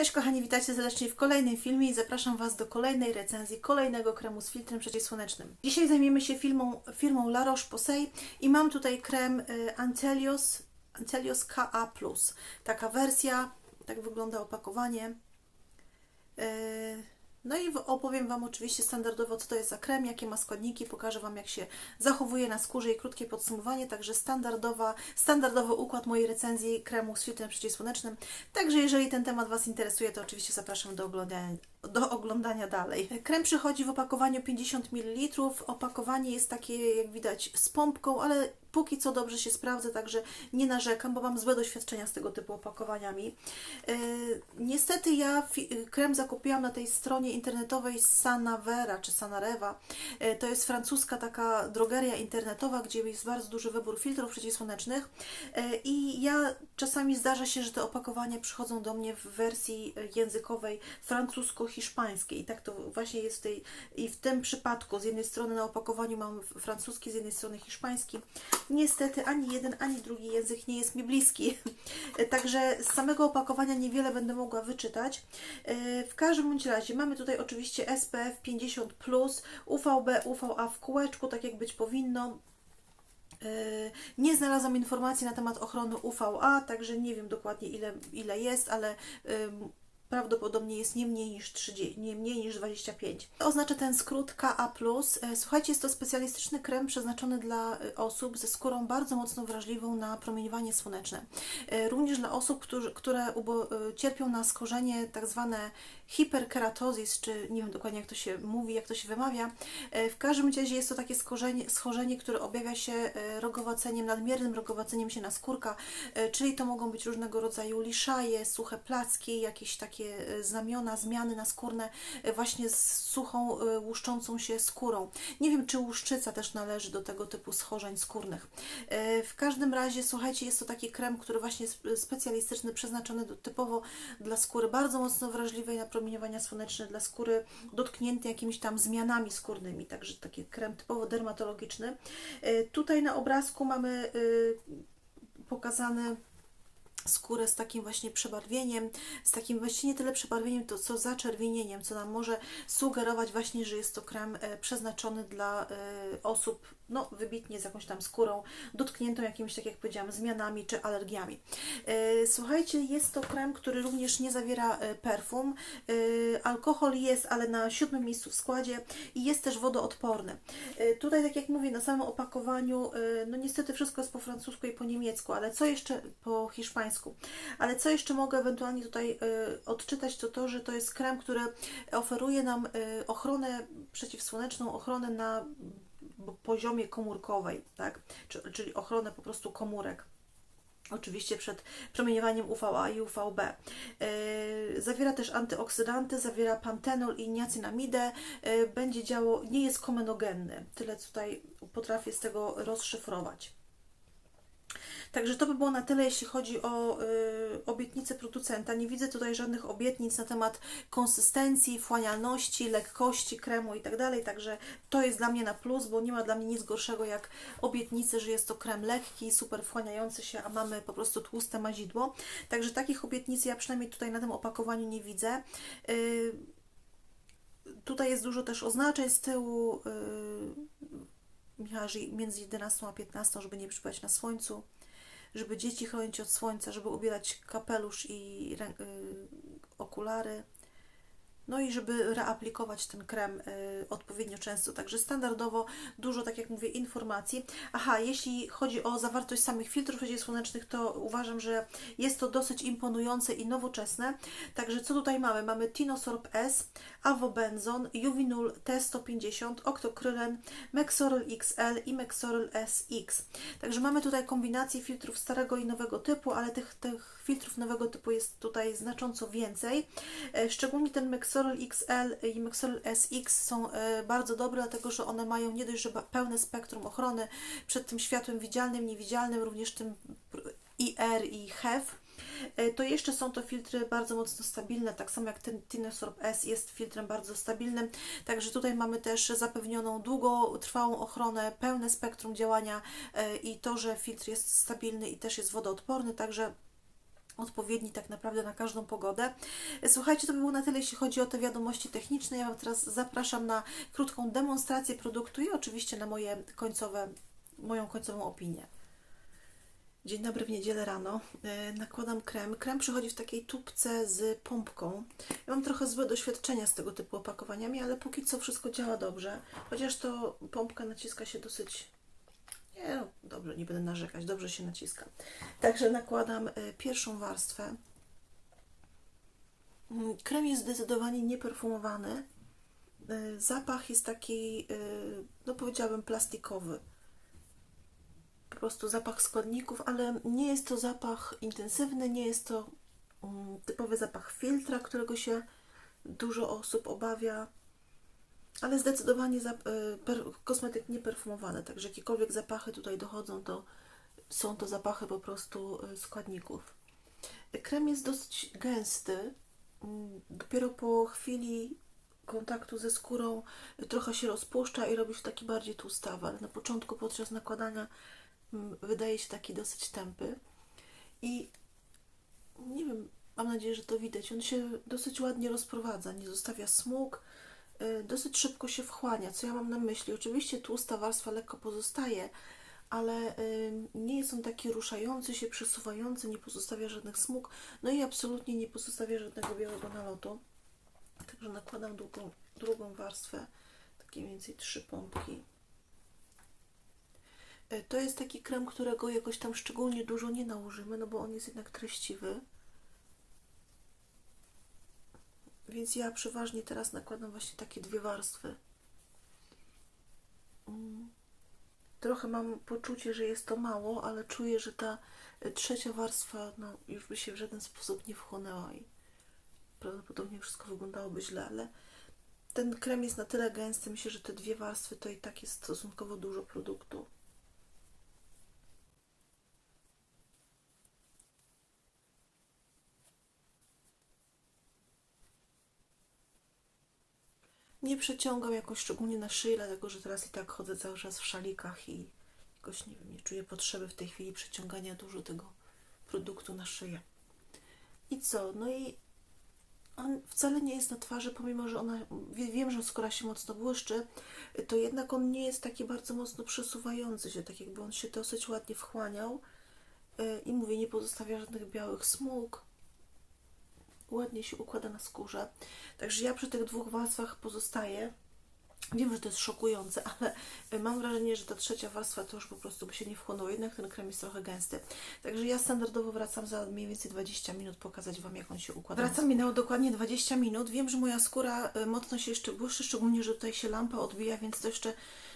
Cześć kochani, witajcie serdecznie w kolejnym filmie i zapraszam Was do kolejnej recenzji kolejnego kremu z filtrem przeciwsłonecznym. Dzisiaj zajmiemy się firmą, firmą La Roche-Posay i mam tutaj krem y, Antelios, Antelios KA+. Taka wersja, tak wygląda opakowanie. Y, No i opowiem Wam oczywiście standardowo, co to jest za krem, jakie ma składniki, pokażę Wam, jak się zachowuje na skórze i krótkie podsumowanie, także standardowa, standardowy układ mojej recenzji kremu z filtrem przeciwsłonecznym. Także jeżeli ten temat Was interesuje, to oczywiście zapraszam do oglądania, do oglądania dalej. Krem przychodzi w opakowaniu 50 ml. Opakowanie jest takie, jak widać, z pompką, ale póki co dobrze się sprawdza, także nie narzekam, bo mam złe doświadczenia z tego typu opakowaniami. Yy, niestety ja krem zakupiłam na tej stronie internetowej Sanavera czy Sanareva. Yy, to jest francuska taka drogeria internetowa, gdzie jest bardzo duży wybór filtrów przeciwsłonecznych yy, i ja czasami zdarza się, że te opakowania przychodzą do mnie w wersji językowej francusko-hiszpańskiej. I tak to właśnie jest w tej, i w tym przypadku z jednej strony na opakowaniu mam francuski, z jednej strony hiszpański. Niestety ani jeden, ani drugi język nie jest mi bliski. Także z samego opakowania niewiele będę mogła wyczytać. E, W każdym bądź razie mamy tutaj oczywiście SPF 50, UVB, UVA w kółeczku, tak jak być powinno. E, Nie znalazłam informacji na temat ochrony UVA, także nie wiem dokładnie ile, ile jest, ale prawdopodobnie jest nie mniej niż 30, nie mniej niż 25. To oznacza ten skrót KA+. E, Słuchajcie, jest to specjalistyczny krem przeznaczony dla e, osób ze skórą bardzo mocno wrażliwą na promieniowanie słoneczne. E, Również dla osób, które cierpią na skorzenie tak zwane hiperkeratozis, czy nie wiem dokładnie jak to się mówi, jak to się wymawia. W każdym razie jest to takie skorzenie, schorzenie, które objawia się rogowaceniem, nadmiernym rogowaceniem się na skórka, czyli to mogą być różnego rodzaju liszaje, suche placki, jakieś takie e, znamiona, zmiany naskórne e, właśnie z suchą, e, łuszczącą się skórą. Nie wiem, czy łuszczyca też należy do tego typu schorzeń skórnych. W każdym razie, słuchajcie, jest to taki krem, który właśnie jest specjalistyczny, przeznaczony do, typowo dla skóry bardzo mocno wrażliwej na promieniowania słoneczne, dla skóry dotkniętej jakimiś tam zmianami skórnymi, także taki krem typowo dermatologiczny. Tutaj na obrazku mamy pokazane skórę z takim właśnie przebarwieniem, z takim właściwie nie tyle przebarwieniem, to co zaczerwienieniem, co nam może sugerować właśnie, że jest to krem e, przeznaczony dla e, osób no, wybitnie z jakąś tam skórą dotkniętą jakimiś, tak jak powiedziałam, zmianami czy alergiami. E, Słuchajcie, jest to krem, który również nie zawiera e, perfum. E, Alkohol jest, ale na siódmym miejscu w składzie i jest też wodoodporny. Tutaj, tak jak mówię, na samym opakowaniu, no niestety wszystko jest po francusku i po niemiecku, ale co jeszcze po hiszpańsku. Ale co jeszcze mogę ewentualnie tutaj odczytać, to to, że to jest krem, który oferuje nam ochronę przeciwsłoneczną, ochronę na poziomie komórkowej, tak? Czy- Czyli ochronę po prostu komórek. Oczywiście przed promieniowaniem UVA i UVB. Yy, zawiera też antyoksydanty, zawiera pantenol i niacynamidę. Yy, będzie działo, nie jest komenogenny. Tyle tutaj potrafię z tego rozszyfrować. Także to by było na tyle, jeśli chodzi o y, obietnice producenta. Nie widzę tutaj żadnych obietnic na temat konsystencji, wchłanialności, lekkości kremu i tak dalej. Także to jest dla mnie na plus, bo nie ma dla mnie nic gorszego jak obietnice, że jest to krem lekki, super wchłaniający się, a mamy po prostu tłuste mazidło. Także takich obietnic ja przynajmniej tutaj na tym opakowaniu nie widzę. Y, tutaj jest dużo też oznaczeń z tyłu. Y, między 11 a 15, żeby nie przypać na słońcu żeby dzieci chronić od słońca, żeby ubierać kapelusz i y, okulary. No i żeby reaplikować ten krem y, odpowiednio często. Także standardowo dużo, tak jak mówię, informacji. Aha, jeśli chodzi o zawartość samych filtrów przeciwsłonecznych, to uważam, że jest to dosyć imponujące i nowoczesne. Także co tutaj mamy? Mamy Tinosorb S, Avobenzon, Juvinul T150, Octocrylen, Mexoryl XL i Mexoryl SX. Także mamy tutaj kombinację filtrów starego i nowego typu, ale tych, tych filtrów nowego typu jest tutaj znacząco więcej. E, Szczególnie ten Mexoryl XL i Mexoryl SX są e, bardzo dobre, dlatego że one mają nie dość, że pełne spektrum ochrony przed tym światłem widzialnym, niewidzialnym, również tym IR i HEF. E, To jeszcze są to filtry bardzo mocno stabilne, tak samo jak ten Tinosorb S jest filtrem bardzo stabilnym. Także tutaj mamy też zapewnioną długotrwałą ochronę, pełne spektrum działania e, i to, że filtr jest stabilny i też jest wodoodporny, także odpowiedni tak naprawdę na każdą pogodę. Słuchajcie, to by było na tyle, jeśli chodzi o te wiadomości techniczne. Ja Wam teraz zapraszam na krótką demonstrację produktu i oczywiście na moje końcowe, moją końcową opinię. Dzień dobry w niedzielę rano. E, Nakładam krem. Krem przychodzi w takiej tubce z pompką. Ja mam trochę złe doświadczenia z tego typu opakowaniami, ale póki co wszystko działa dobrze. Chociaż to pompka naciska się dosyć. Nie, no, dobrze, nie będę narzekać, dobrze się naciska. Także nakładam e, pierwszą warstwę. Mm, Krem jest zdecydowanie nieperfumowany. E, Zapach jest taki, e, no powiedziałabym, plastikowy po prostu zapach składników, ale nie jest to zapach intensywny, nie jest to mm, typowy zapach filtra, którego się dużo osób obawia, ale zdecydowanie zap- y, per, kosmetyk nieperfumowany, także jakiekolwiek zapachy tutaj dochodzą, to są to zapachy po prostu y, składników. Krem jest dosyć gęsty, mm, dopiero po chwili kontaktu ze skórą y, trochę się rozpuszcza i robi się taki bardziej tłustawy, ale na początku podczas nakładania mm, wydaje się taki dosyć tępy i nie wiem, mam nadzieję, że to widać. On się dosyć ładnie rozprowadza, nie zostawia smug, dosyć szybko się wchłania. Co ja mam na myśli? Oczywiście tłusta warstwa lekko pozostaje, ale y, nie jest on taki ruszający się, przesuwający, nie pozostawia żadnych smug, no i absolutnie nie pozostawia żadnego białego nalotu. Także nakładam drugą, drugą warstwę, takie mniej więcej trzy pompki. E, To jest taki krem, którego jakoś tam szczególnie dużo nie nałożymy, no bo on jest jednak treściwy. Więc ja przeważnie teraz nakładam właśnie takie dwie warstwy. Mm. Trochę mam poczucie, że jest to mało, ale czuję, że ta e, trzecia warstwa no, już by się w żaden sposób nie wchłonęła i prawdopodobnie wszystko wyglądałoby źle, ale ten krem jest na tyle gęsty, myślę, że te dwie warstwy to i tak jest stosunkowo dużo produktu. Nie przeciągam jakoś szczególnie na szyi, dlatego że teraz i tak chodzę cały czas w szalikach i jakoś nie wiem, nie czuję potrzeby w tej chwili przeciągania dużo tego produktu na szyję. I co? No i on wcale nie jest na twarzy, pomimo że ona, wie- wiem, że skóra się mocno błyszczy, to jednak on nie jest taki bardzo mocno przesuwający się, tak jakby on się dosyć ładnie wchłaniał. Yy, I mówię, nie pozostawia żadnych białych smug. Ładnie się układa na skórze. Także ja przy tych dwóch warstwach pozostaję. Wiem, że to jest szokujące, ale mam wrażenie, że ta trzecia warstwa to już po prostu by się nie wchłonęło. Jednak ten krem jest trochę gęsty. Także ja standardowo wracam za mniej więcej 20 minut pokazać Wam, jak on się układa. Wracam, minęło dokładnie 20 minut. Wiem, że moja skóra y, mocno się jeszcze błyszczy, szczególnie, że tutaj się lampa odbija, więc to jeszcze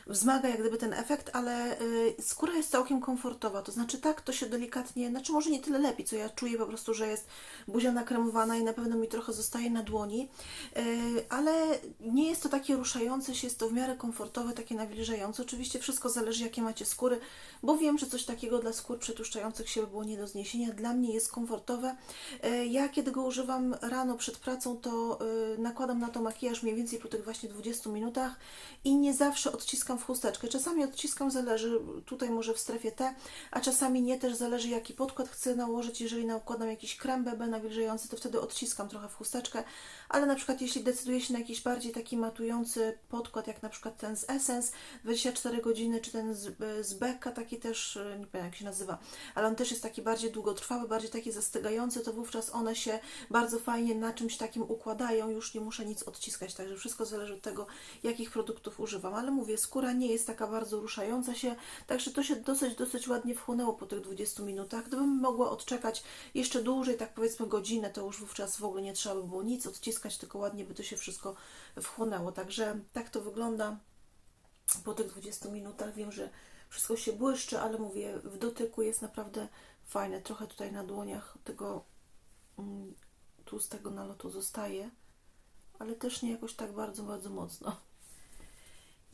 wzmaga jak gdyby ten efekt, ale y, skóra jest całkiem komfortowa. To znaczy tak, to się delikatnie, znaczy może nie tyle lepi, co ja czuję po prostu, że jest buzia nakremowana i na pewno mi trochę zostaje na dłoni, y, ale nie jest to takie ruszające się, jest to w miarę komfortowe, takie nawilżające. Oczywiście wszystko zależy jakie macie skóry, bo wiem, że coś takiego dla skór przetłuszczających się by było nie do zniesienia. Dla mnie jest komfortowe. Y, Ja kiedy go używam rano przed pracą, to nakładam na to makijaż mniej więcej po tych właśnie 20 minutach i nie zawsze odciskam w chusteczkę. Czasami odciskam, zależy, tutaj może w strefie T, a czasami nie, też zależy jaki podkład chcę nałożyć. Jeżeli nakładam jakiś krem BB nawilżający, to wtedy odciskam trochę w chusteczkę, ale na przykład jeśli decyduję się na jakiś bardziej taki matujący podkład, jak na przykład ten z Essence 24 godziny, czy ten z, z taki też, y, nie pamiętam jak się nazywa, ale on też jest taki bardziej długotrwały, bardziej taki zastygający, to wówczas one się bardzo fajnie na czymś takim układają, już nie muszę nic odciskać, także wszystko zależy od tego, jakich produktów używam, ale mówię, skóra nie jest taka bardzo ruszająca się, także to się dosyć, dosyć ładnie wchłonęło po tych 20 minutach. Gdybym mogła odczekać jeszcze dłużej, tak powiedzmy godzinę, to już wówczas w ogóle nie trzeba by było nic odciskać, tylko ładnie by to się wszystko wchłonęło. Także tak to wygląda po tych 20 minutach. Wiem, że wszystko się błyszczy, ale mówię, w dotyku jest naprawdę fajne. Trochę tutaj na dłoniach tego mm, tłustego nalotu zostaje, ale też nie jakoś tak bardzo, bardzo mocno.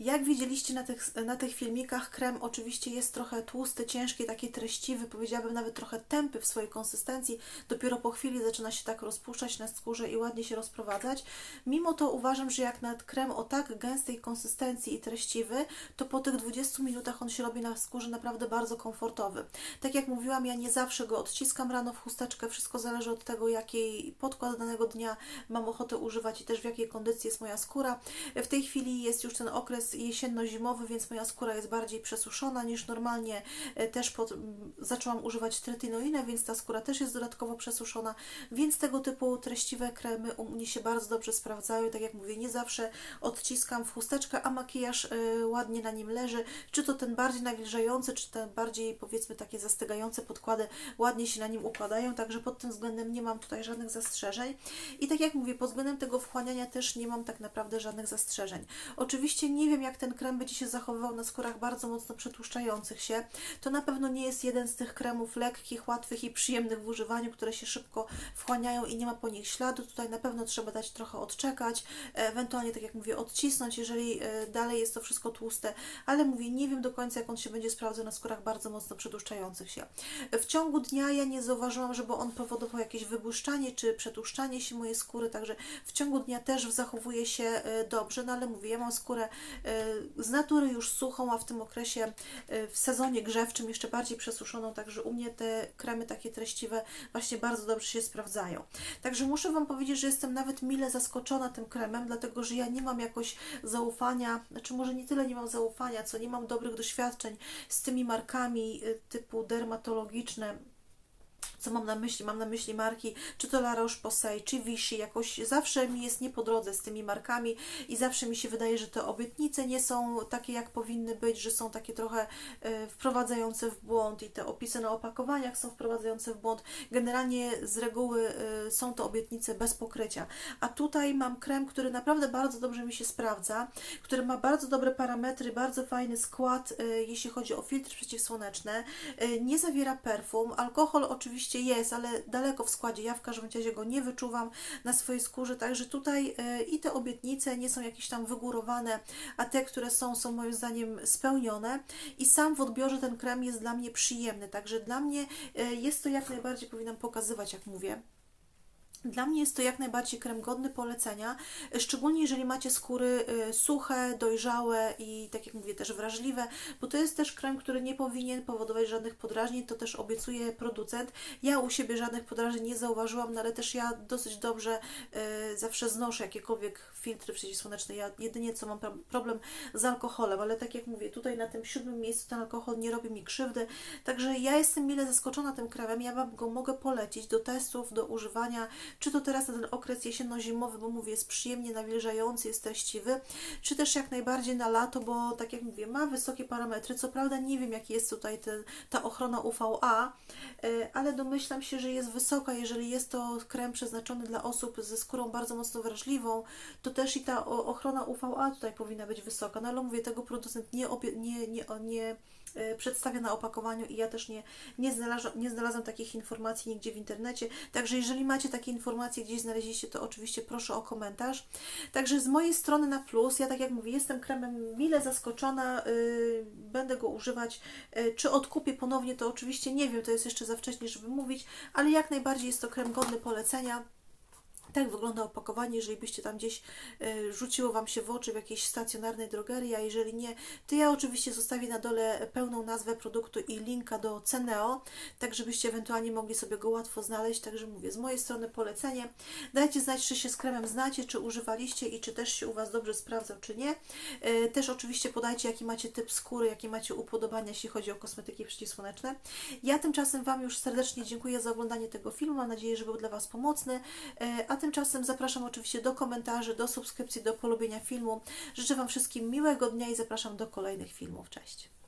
Jak widzieliście na tych, na tych filmikach, krem oczywiście jest trochę tłusty, ciężki, taki treściwy, powiedziałabym nawet trochę tępy w swojej konsystencji. Dopiero po chwili zaczyna się tak rozpuszczać na skórze i ładnie się rozprowadzać. Mimo to uważam, że jak na krem o tak gęstej konsystencji i treściwy, to po tych 20 minutach on się robi na skórze naprawdę bardzo komfortowy. Tak jak mówiłam, ja nie zawsze go odciskam rano w chusteczkę, wszystko zależy od tego, jaki podkład danego dnia mam ochotę używać i też w jakiej kondycji jest moja skóra. W tej chwili jest już ten okres jesienno-zimowy, więc moja skóra jest bardziej przesuszona niż normalnie. E, Też pod, zaczęłam używać tretinoinę, więc ta skóra też jest dodatkowo przesuszona, więc tego typu treściwe kremy u mnie się bardzo dobrze sprawdzają. Tak jak mówię, nie zawsze odciskam w chusteczkę, a makijaż e, ładnie na nim leży. Czy to ten bardziej nawilżający, czy ten bardziej powiedzmy takie zastygające podkłady ładnie się na nim układają, także pod tym względem nie mam tutaj żadnych zastrzeżeń. I tak jak mówię, pod względem tego wchłaniania też nie mam tak naprawdę żadnych zastrzeżeń. Oczywiście nie wiem, jak ten krem będzie się zachowywał na skórach bardzo mocno przetłuszczających się. To na pewno nie jest jeden z tych kremów lekkich, łatwych i przyjemnych w używaniu, które się szybko wchłaniają i nie ma po nich śladu. Tutaj na pewno trzeba dać trochę odczekać, ewentualnie, tak jak mówię, odcisnąć, jeżeli e, dalej jest to wszystko tłuste, ale mówię, nie wiem do końca, jak on się będzie sprawdzał na skórach bardzo mocno przetłuszczających się. W ciągu dnia ja nie zauważyłam, żeby on powodował jakieś wybłyszczanie czy przetłuszczanie się mojej skóry, także w ciągu dnia też zachowuje się e, dobrze, no ale mówię, ja mam skórę e, z natury już suchą, a w tym okresie e, w sezonie grzewczym jeszcze bardziej przesuszoną, także u mnie te kremy takie treściwe właśnie bardzo dobrze się sprawdzają. Także muszę Wam powiedzieć, że jestem nawet mile zaskoczona tym kremem, dlatego że ja nie mam jakoś zaufania, znaczy może nie tyle nie mam zaufania, co nie mam dobrych doświadczeń z tymi markami y, typu dermatologiczne, co mam na myśli? Mam na myśli marki, czy to La Roche-Posay, czy Vichy, jakoś zawsze mi jest nie po drodze z tymi markami i zawsze mi się wydaje, że te obietnice nie są takie, jak powinny być, że są takie trochę e, wprowadzające w błąd i te opisy na opakowaniach są wprowadzające w błąd. Generalnie z reguły e, są to obietnice bez pokrycia. A tutaj mam krem, który naprawdę bardzo dobrze mi się sprawdza, który ma bardzo dobre parametry, bardzo fajny skład, e, jeśli chodzi o filtry przeciwsłoneczne. Nie zawiera perfum, alkohol oczywiście jest, ale daleko w składzie. Ja w każdym razie go nie wyczuwam na swojej skórze, także tutaj e, i te obietnice nie są jakieś tam wygórowane, a te, które są, są moim zdaniem spełnione i sam w odbiorze ten krem jest dla mnie przyjemny, także dla mnie e, jest to jak najbardziej powinnam pokazywać, jak mówię. Dla mnie jest to jak najbardziej krem godny polecenia, szczególnie jeżeli macie skóry y, suche, dojrzałe i tak jak mówię też wrażliwe, bo to jest też krem, który nie powinien powodować żadnych podrażnień, to też obiecuje producent. Ja u siebie żadnych podrażnień nie zauważyłam, no ale też ja dosyć dobrze y, zawsze znoszę jakiekolwiek filtry przeciwsłoneczne. Ja jedynie co mam pro- problem z alkoholem, ale tak jak mówię, tutaj na tym siódmym miejscu ten alkohol nie robi mi krzywdy, także ja jestem mile zaskoczona tym kremem, ja Wam go mogę polecić do testów, do używania, czy to teraz ten okres jesienno-zimowy, bo mówię, jest przyjemnie nawilżający, jest treściwy, czy też jak najbardziej na lato, bo tak jak mówię, ma wysokie parametry. Co prawda nie wiem, jaki jest tutaj ten, ta ochrona UVA, e, ale domyślam się, że jest wysoka. Jeżeli jest to krem przeznaczony dla osób ze skórą bardzo mocno wrażliwą, to też i ta ochrona UVA tutaj powinna być wysoka. No ale mówię, tego producent nie, nie, nie, nie przedstawia na opakowaniu i ja też nie, nie, znalazłam, nie znalazłam takich informacji nigdzie w internecie. Także jeżeli macie takie informacje, gdzieś znaleźliście, to oczywiście proszę o komentarz. Także z mojej strony na plus, ja tak jak mówię, jestem kremem mile zaskoczona, yy, będę go używać. Yy, czy odkupię ponownie, to oczywiście nie wiem, to jest jeszcze za wcześnie, żeby mówić, ale jak najbardziej jest to krem godny polecenia. Tak wygląda opakowanie, jeżeli byście tam gdzieś e, rzuciło Wam się w oczy w jakiejś stacjonarnej drogerii, a jeżeli nie, to ja oczywiście zostawię na dole pełną nazwę produktu i linka do Ceneo, tak żebyście ewentualnie mogli sobie go łatwo znaleźć. Także mówię, z mojej strony polecenie. Dajcie znać, czy się z kremem znacie, czy używaliście i czy też się u Was dobrze sprawdzał, czy nie. E, Też oczywiście podajcie, jaki macie typ skóry, jakie macie upodobania, jeśli chodzi o kosmetyki przeciwsłoneczne. Ja tymczasem Wam już serdecznie dziękuję za oglądanie tego filmu. Mam nadzieję, że był dla Was pomocny. E, A tymczasem zapraszam oczywiście do komentarzy, do subskrypcji, do polubienia filmu. Życzę Wam wszystkim miłego dnia i zapraszam do kolejnych filmów. Cześć!